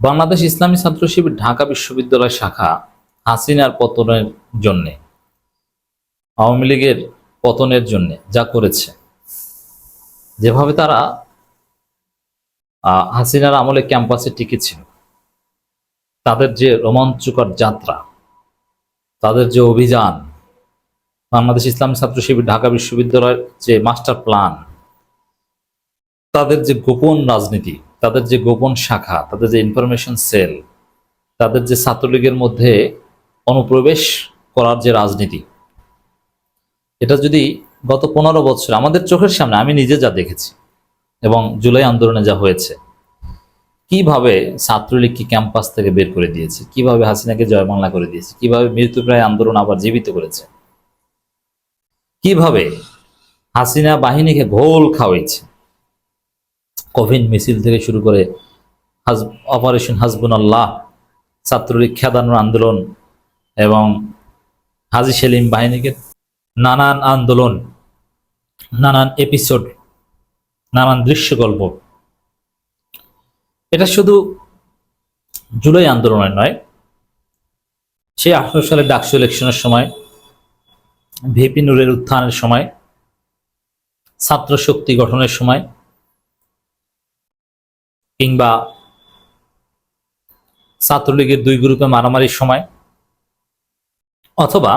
বাংলাদেশ ইসলামী ছাত্র শিবির ঢাকা বিশ্ববিদ্যালয় শাখা হাসিনার পতনের জন্যে, আওয়ামী লীগের পতনের জন্যে যা করেছে। যেভাবে তারা হাসিনার আমলে ক্যাম্পাসে টিকেছিল তাদের যে রোমাঞ্চকর যাত্রা, তাদের যে অভিযান, বাংলাদেশ ইসলামী ছাত্র শিবির ঢাকা বিশ্ববিদ্যালয়ের যে মাস্টার প্ল্যান, তাদের যে গোপন রাজনীতি তাদের যে গোপন শাখা, তাদের যে ইনফরমেশন সেল তাদের যে ছাত্রলীগের মধ্যে অনুপ্রবেশ করার যে রাজনীতি, এটা যদি গত পনেরো বছর, আমাদের চোখের সামনে, আমি নিজে যা দেখেছি এবং জুলাই আন্দোলনে যা হয়েছে, কীভাবে ছাত্রলীগকে ক্যাম্পাস থেকে বের করে দিয়েছে, কীভাবে হাসিনাকে জয়বাংলা করে দিয়েছে, কীভাবে মৃত্যুপ্রায় আন্দোলন আবার জীবিত করেছে, কীভাবে হাসিনা বাহিনীকে ঘোল খাওয়াইছে কোভিড মিছিল থেকে শুরু করে হাজ, অপারেশন হাসবুন আল্লাহ ছাত্রলীগ খেদানোর আন্দোলন এবং হাজি সেলিম বাহিনীকে নানান আন্দোলন, নানান এপিসোড নানান দৃশ্যকল্প। এটা শুধু জুলাই আন্দোলনের নয়, সেই আঠারো সালের ডাকসু ইলেকশনের সময়, ভিপি নুরের উত্থানের সময় ছাত্র শক্তি গঠনের সময় কিংবা ছাত্রলীগের দুই গ্রুপে মারামারির সময়, অথবা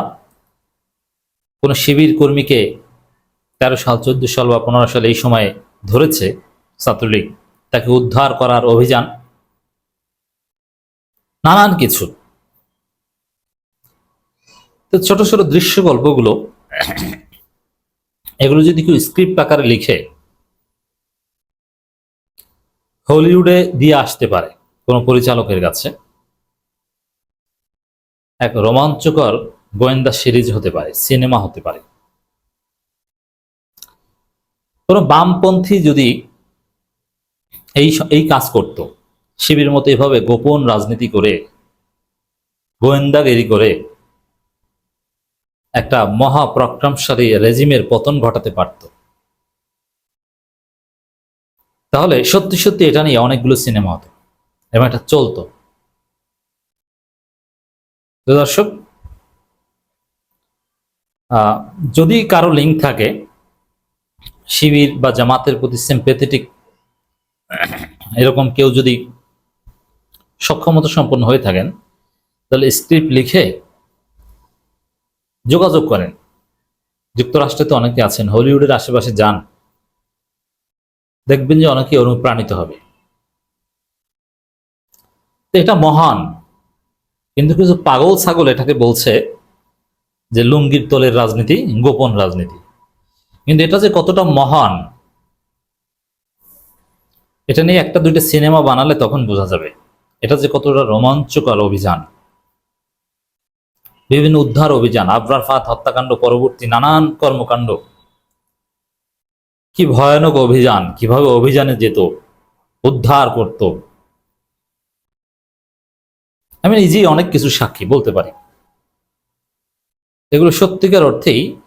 কোনো শিবির কর্মীকে তেরো সাল, চোদ্দ সাল বা পনেরো সাল এই সময়ে ধরেছে ছাত্রলীগ, তাকে উদ্ধার করার অভিযান। নানান কিছু। তো ছোট ছোট দৃশ্য গল্পগুলো এগুলো যদি কেউ স্ক্রিপ্ট আকারে লিখে হলিউডে দিয়ে আসতে পারে কোনো পরিচালকের কাছে। এক রোমাঞ্চকর গোয়েন্দা সিরিজ হতে পারে, সিনেমা হতে পারে। কোন বামপন্থী যদি এই এই কাজ করত, শিবির মতো এভাবে গোপন রাজনীতি করে, গোয়েন্দাগিরি করে একটা মহাপ্রক্রমশালী রেজিমের পতন ঘটাতে পারত। তাহলে সত্যি সত্যি এটা নিয়ে অনেকগুলো সিনেমা হতো এবং এটা চলতো। দর্শক যদি কারও লিঙ্ক থাকে, শিবির বা জামাতের প্রতি সিম্পেথেটিক এরকম কেউ যদি সক্ষমতা সম্পন্ন হয়ে থাকেন, তাহলে স্ক্রিপ্ট লিখে যোগাযোগ করেন। যুক্তরাষ্ট্রে তো অনেকে আছেন, হলিউডের আশেপাশে যান। দেখবেন যে অনেকে অনুপ্রাণিত হবে। তো এটা মহান। কিন্তু কিছু পাগল ছাগল এটাকে বলছে যে লুঙ্গির তলের রাজনীতি, গোপন রাজনীতি। কিন্তু এটা যে কতটা মহান, এটা নিয়ে একটা দুইটা সিনেমা বানালে তখন বোঝা যাবে। এটা যে কতটা রোমাঞ্চকর অভিযান। বিভিন্ন উদ্ধার অভিযান, আবরার ফাত হত্যাকাণ্ড, পরবর্তী নানান কর্মকাণ্ড। কি ভয়ানক অভিযান, কীভাবে অভিযানে যেত, উদ্ধার করত। আমি নিজেই অনেক কিছু সাক্ষী, বলতে পারি। এগুলো সত্যিকার অর্থেই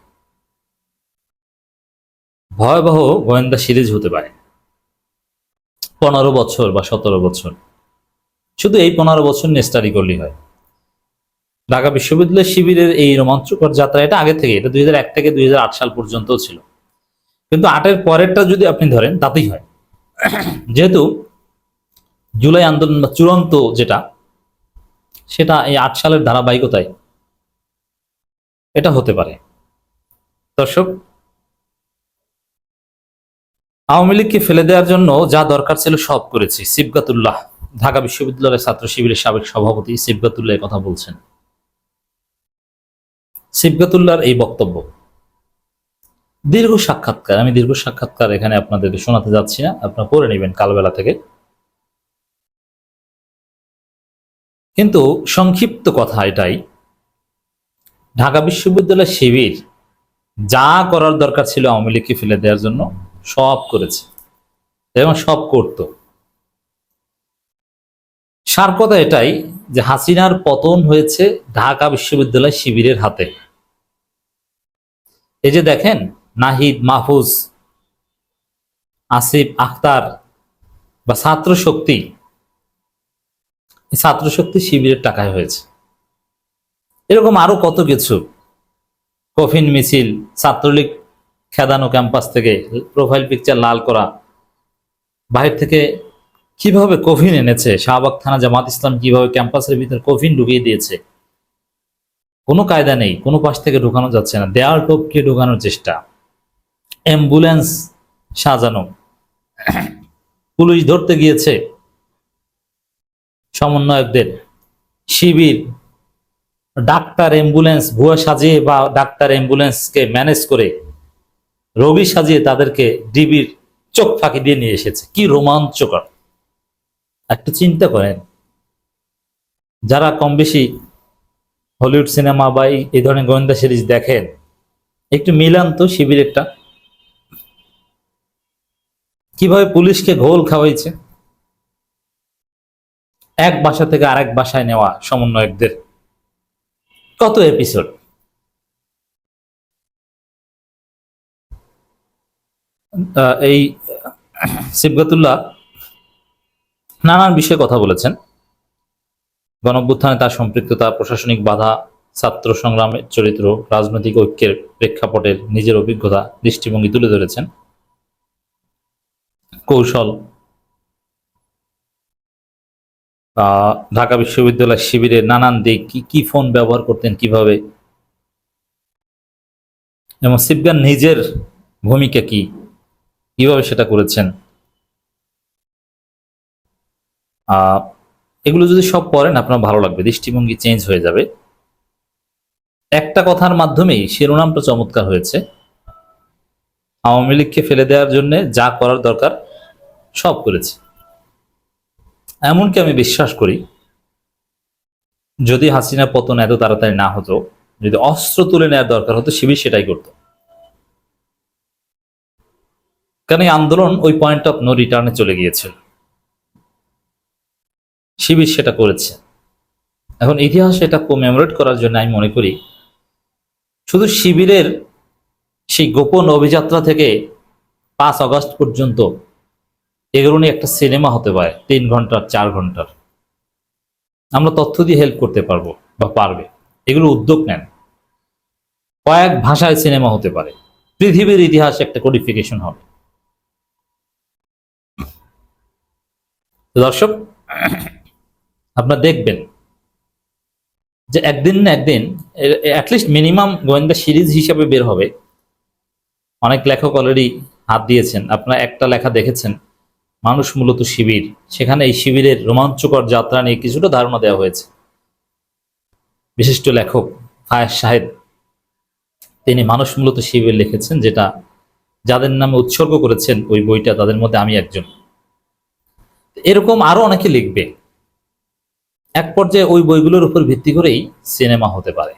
ভয়াবহ গোয়েন্দা সিরিজ হতে পারে। পনেরো বছর বা সতেরো বছর। শুধু এই পনেরো বছর নেস্টারি করলেই হয়। ঢাকা বিশ্ববিদ্যালয় শিবিরের এই রোমাঞ্চকর যাত্রা, এটা আগে থেকে, এটা দুই থেকে দুই হাজার আট সাল পর্যন্ত ছিল। কিন্তু আটের পরেরটা যদি আপনি ধরেন, তাতেই হয়। যেহেতু জুলাই আন্দোলন বা চূড়ান্ত যেটা, সেটা এই আট সালের ধারাবাহিকতায় এটা হতে পারে। দর্শক, আওয়ামী লীগকে ফেলে দেওয়ার জন্য যা দরকার ছিল সব করেছি সিবগাতুল্লাহ। ঢাকা বিশ্ববিদ্যালয়ের ছাত্র শিবিরের সাবেক সভাপতি সিবগাতুল্লাহ কথা বলছেন। সিবগাতুল্লাহর এই বক্তব্য দীর্ঘ সাক্ষাৎকার, আমি দীর্ঘ সাক্ষাৎকার এখানে আপনাদেরকে শোনাতে যাচ্ছি না, আপনারা পড়ে নেবেন কালবেলা থেকে। কিন্তু সংক্ষিপ্ত কথা এটাই, ঢাকা বিশ্ববিদ্যালয় শিবির যা করার দরকার ছিল আওয়ামী লীগকে ফেলে দেওয়ার জন্য সব করেছে এবং সব করত। সার কথা এটাই যে হাসিনার পতন হয়েছে ঢাকা বিশ্ববিদ্যালয় শিবিরের হাতে। এই যে দেখেন নাহিদ, মাহফুজ, আসিফ, আখতার বা ছাত্র শক্তি ছাত্র শক্তি শিবিরের টাকায় হয়েছে। এরকম আরও কত কিছু। কফিন মিছিল, ছাত্রলীগ খেদানো ক্যাম্পাস থেকে প্রোফাইল পিকচার লাল করা। বাহির থেকে কীভাবে কফিন এনেছে? শাহবাগ থানা জামাত ইসলাম কীভাবে ক্যাম্পাসের ভিতরে কফিন ঢুকিয়ে দিয়েছে? কোনো কায়দা নেই, কোনো পাশ থেকে ঢুকানো যাচ্ছে না। দেয়াল টপকে ঢুকানোর চেষ্টা। অ্যাম্বুলেন্স সাজানো। পুলিশ ধরতে গিয়েছে সমন্বয়কদের। শিবির, ডাক্তার অ্যাম্বুলেন্স, ভুয়া সাজিয়ে বা ডাক্তার অ্যাম্বুলেন্সকে ম্যানেজ করে রোগী সাজিয়ে তাদেরকে ডিবির চোখ ফাঁকি দিয়ে নিয়ে এসেছে। কি রোমাঞ্চকর। একটু চিন্তা করেন, যারা কম বেশি হলিউড সিনেমা বা এই- ধরনের গোয়েন্দা সিরিজ দেখেন, একটু মিলান তো শিবিরেরটা কীভাবে পুলিশকে ঘোল খাওয়াইছে? এক বাসা থেকে আরেক বাসায় নেওয়া সমন্বয়কদের। কত এপিসোড এই সিবগতুল্লাহ নানান বিষয়ে কথা বলেছেন। গণঅভ্যুত্থানে তার সম্পৃক্ততা, প্রশাসনিক বাধা, ছাত্র সংগ্রামের চরিত্র, রাজনৈতিক ঐক্যের প্রেক্ষাপটের নিজের অভিজ্ঞতা, দৃষ্টিভঙ্গি তুলে ধরেছেন। কৌশল। ঢাকা বিশ্ববিদ্যালয় শিবিরের নানান দিক কি কি ফোন ব্যবহার করতেন কীভাবে? এবং সিবগান নিজের ভূমিকা কি? কীভাবে সেটা করেছেন? এগুলো যদি সব পড়েন আপনার ভালো লাগবে, দৃষ্টিভঙ্গি চেঞ্জ হয়ে যাবে। একটা কথার মাধ্যমেই শিরোনামটা চমৎকার হয়েছে। আওয়ামী লীগকে ফেলে দেওয়ার জন্য যা করার দরকার সব করেছে। এমনকি আমি বিশ্বাস করি, যদি হাসিনা পতন এত তাড়াতাড়ি না হতো, যদি অস্ত্র তুলে নেওয়ার দরকার হতো, শিবির সেটাই করতো। কারণ এই আন্দোলন ওই পয়েন্ট অফ নো রিটার্নে চলে গিয়েছিল শিবির সেটা করেছে। এখন ইতিহাস এটা কোমেমোরেট করার জন্য আমি মনে করি, শুধু শিবিরের সেই গোপন অভিযাত্রা থেকে পাঁচ আগস্ট পর্যন্ত এগুলো একটা সিনেমা হতে পারে, তিন ঘণ্টার, চার ঘণ্টার। আমরা তথ্য দিয়ে হেল্প করতে পারব বা পারবে। এগুলো উদ্যোগ নেন। কয়েক ভাষায় সিনেমা হতে পারে। পৃথিবীর ইতিহাস একটা কোডিফিকেশন হবে। দর্শক, আপনারা দেখবেন যে একদিন না একদিন অ্যাটলিস্ট মিনিমাম গোয়েন্দা সিরিজ হিসাবে বের হবে। অনেক লেখক অলরেডি হাত দিয়েছেন। আপনারা একটা লেখা দেখেছেন। মানুষ মূলত শিবির। সেখানে এই শিবিরের রোমাঞ্চকর যাত্রা নিয়ে কিছুটা ধারণা দেওয়া হয়েছে। বিশিষ্ট লেখক ফায়াজ সাহেব তিনি মানুষ মূলত শিবির লিখেছেন, যেটা যাদের নামে উৎসর্গ করেছেন, ওই বইটা তাদের মধ্যে আমি একজন। এরকম আরও অনেকে লিখবে। এক পর্যায়ে ওই বইগুলোর উপর ভিত্তি করেই সিনেমা হতে পারে।